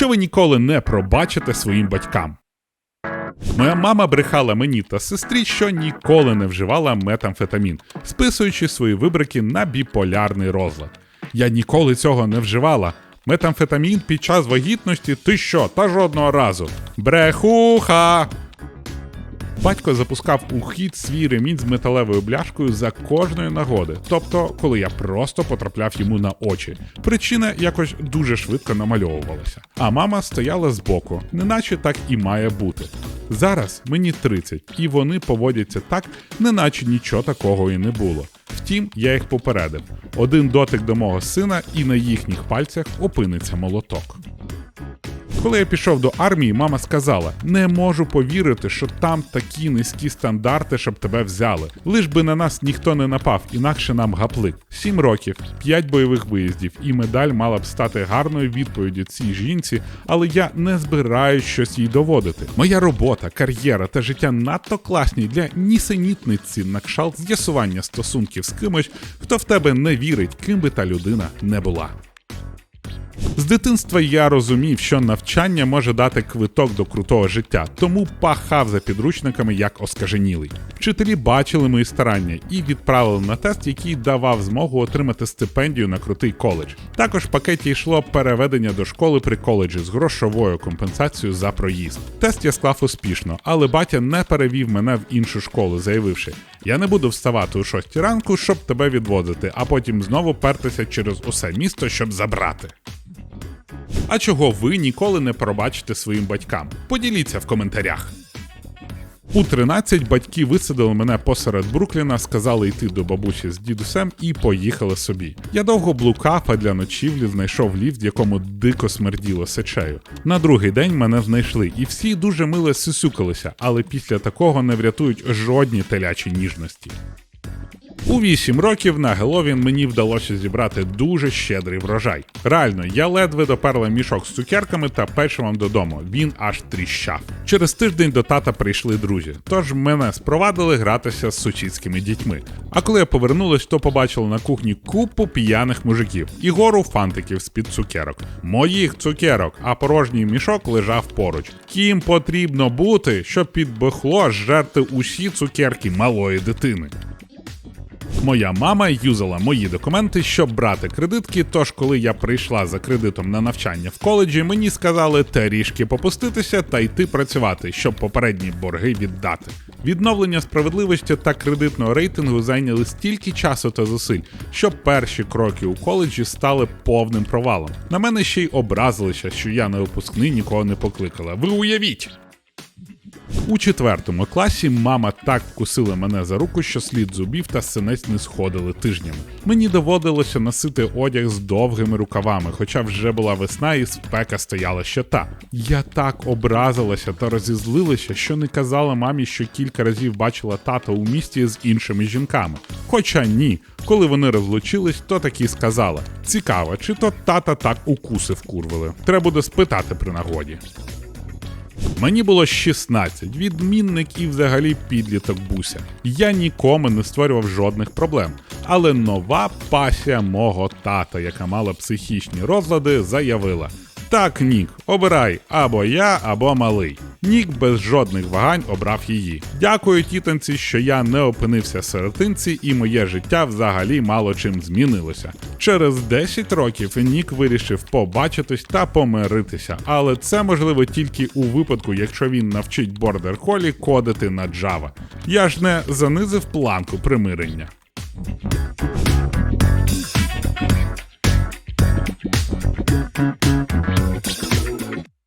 що ви ніколи не пробачите своїм батькам. Моя мама брехала мені та сестрі, що ніколи не вживала метамфетамін, списуючи свої вибрики на біполярний розлад. Я ніколи цього не вживала. Метамфетамін під час вагітності ти що, та жодного разу. Брехуха! Батько запускав у хід свій ремінь з металевою бляшкою за кожної нагоди, тобто, коли я просто потрапляв йому на очі. Причина якось дуже швидко намальовувалася. А мама стояла збоку, неначе так і має бути. Зараз мені 30, і вони поводяться так, неначе нічого такого і не було. Втім, я їх попередив: один дотик до мого сина, і на їхніх пальцях опиниться молоток. Коли я пішов до армії, мама сказала: не можу повірити, що там такі низькі стандарти, щоб тебе взяли. Лиш би на нас ніхто не напав, інакше нам гаплик. Сім років, п'ять бойових виїздів, і медаль мала б стати гарною відповіддю цій жінці, але я не збираюсь щось їй доводити. Моя робота, кар'єра та життя надто класні для нісенітниці на кшалт з'ясування стосунків з кимось, хто в тебе не вірить, ким би та людина не була. З дитинства я розумів, що навчання може дати квиток до крутого життя, тому пахав за підручниками як оскаженілий. Вчителі бачили мої старання і відправили на тест, який давав змогу отримати стипендію на крутий коледж. Також в пакеті йшло переведення до школи при коледжі з грошовою компенсацією за проїзд. Тест я склав успішно, але батя не перевів мене в іншу школу, заявивши: я не буду вставати у 6 ранку, щоб тебе відводити, а потім знову пертися через усе місто, щоб забрати. А чого ви ніколи не пробачите своїм батькам? Поділіться в коментарях. У 13 батьки висадили мене посеред Брукліна, сказали йти до бабусі з дідусем і поїхали собі. Я довго блукав, а для ночівлі знайшов ліфт, в якому дико смерділо сечею. На другий день мене знайшли, і всі дуже мило сюсюкалися, але після такого не врятують жодні телячі ніжності. У 8 років на Геловін мені вдалося зібрати дуже щедрий врожай. Реально, я ледве доперла мішок з цукерками та печивом додому. Він аж тріщав. Через тиждень до тата прийшли друзі, тож мене спровадили гратися з сусідськими дітьми. А коли я повернулась, то побачила на кухні купу п'яних мужиків і гору фантиків з-під цукерок. Моїх цукерок, а порожній мішок лежав поруч. Ким потрібно бути, щоб під бухло жерти усі цукерки малої дитини. Моя мама юзала мої документи, щоб брати кредитки. Тож, коли я прийшла за кредитом на навчання в коледжі, мені сказали трішки попуститися та йти працювати, щоб попередні борги віддати. Відновлення справедливості та кредитного рейтингу зайняли стільки часу та зусиль, що перші кроки у коледжі стали повним провалом. На мене ще й образилися, що я на випускний нікого не покликала. Ви уявіть! У четвертому класі мама так вкусила мене за руку, що слід зубів та синець не сходили тижнями. Мені доводилося носити одяг з довгими рукавами, хоча вже була весна і спека стояла ще та. Я так образилася та розізлилася, що не казала мамі, що кілька разів бачила тата у місті з іншими жінками. Хоча ні, коли вони розлучились, то таки сказала: цікаво, чи то тата так укуси вкурвили. Треба буде спитати при нагоді. Мені було 16, відмінник і взагалі підліток буся. Я нікому не створював жодних проблем. Але нова пасія мого тата, яка мала психічні розлади, заявила: Так, Нік, обирай або я, або малий. Нік без жодних вагань обрав її. Дякую тітанці, що я не опинився сиротинці, і моє життя взагалі мало чим змінилося. Через 10 років Нік вирішив побачитись та помиритися, але це можливо тільки у випадку, якщо він навчить Бордер Колі кодити на Java. Я ж не занизив планку примирення.